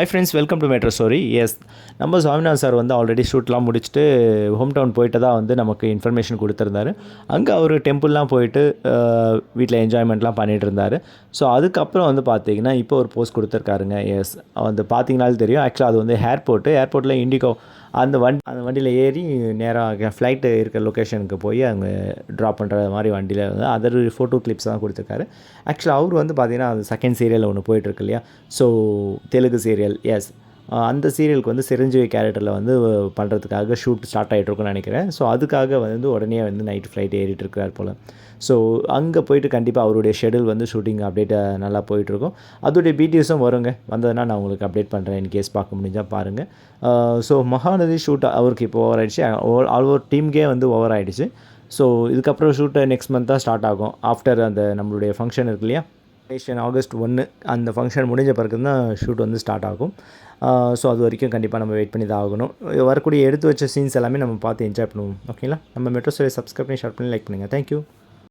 High friends welcome to matter story S நம்ம Swaminath sir வந்து already ஷூட்லாம் முடிச்சுட்டு ஹோம் டவுன் போயிட்டு தான் வந்து நமக்கு இன்ஃபர்மேஷன் கொடுத்துருந்தாரு. அங்கே அவர் டெம்பிள்லாம் போயிட்டு வீட்டில் என்ஜாய்மெண்ட்லாம் பண்ணிகிட்டு இருந்தார் ஸோ அதுக்கப்புறம் வந்து பார்த்தீங்கன்னா இப்போ ஒரு போஸ்ட் கொடுத்துருக்காருங்க. எஸ் வந்து பார்த்தீங்கனாலும் தெரியும். ஆக்சுவலாக அது வந்து ஏர்போர்ட்டு ஏர்போர்ட்டில் இண்டிகோ அந்த வண்டி அந்த வண்டியில் ஏறி நேராக ஃப்ளைட்டு இருக்கிற லொக்கேஷனுக்கு போய் அங்கே ட்ராப் பண்ணுற மாதிரி வண்டியில் வந்து அதர் ஃபோட்டோ கிளிப்ஸ் தான் கொடுத்துருக்காரு. ஆக்சுவலாக அவர் வந்து பார்த்தீங்கன்னா அது செகண்ட் சீரியல் ஒன்று போயிட்டுருக்கு இல்லையா? ஸோ தெலுங்கு சீரியல் எஸ் அந்த சீரியலுக்கு வந்து சிரஞ்சீவி கேரக்டரில் வந்து பண்ணுறதுக்காக ஷூட் ஸ்டார்ட் ஆகிட்ருக்குன்னு நினைக்கிறேன். ஸோ அதுக்காக வந்து உடனே வந்து நைட் ஃப்ளைட் ஏறிட்டு இருக்கார் போல். ஸோ அங்கே போயிட்டு கண்டிப்பாக அவருடைய ஷெடியூல் வந்து ஷூட்டிங் அப்டேட் நல்லா போயிட்டுருக்கும். அதோடைய பிடிஎஸும் வருங்க. வந்ததுன்னா நான் உங்களுக்கு அப்டேட் பண்ணுறேன் இன் கேஸ் பார்க்க முடிஞ்சால் பாருங்கள் ஸோ மகாநதி ஷூட் அவருக்கு இப்போ ஓவர் ஆகிடுச்சு ஆல் ஓவர் டீம்கே வந்து ஓவர் ஆகிடுச்சு ஸோ இதுக்கப்புறம் ஷூட்டை நெக்ஸ்ட் மந்த் தான் ஸ்டார்ட் ஆகும். ஆஃப்டர் அந்த நம்மளுடைய ஃபங்க்ஷன் இருக்கு இல்லையா? ஏஷியன் ஆகஸ்ட் ஒன்று அந்த ஃபங்க்ஷன் முடிஞ்ச பிறகு தான் ஷூட் வந்து ஸ்டார்ட் ஆகும். ஸோ அது வரைக்கும் கண்டிப்பாக நம்ம வெயிட் பண்ணி தான் ஆகணும். வரக்கூடிய எடுத்து வச்ச சீன்ஸ் எல்லாமே நம்ம பார்த்து என்ஜாய் பண்ணுவோம். ஓகேங்களா நம்ம மெட்ரோ ஸ்டோரி சப்ஸ்கிரைப் பண்ணி ஷேர் பண்ணி லைக் பண்ணுங்கள் தேங்க்யூ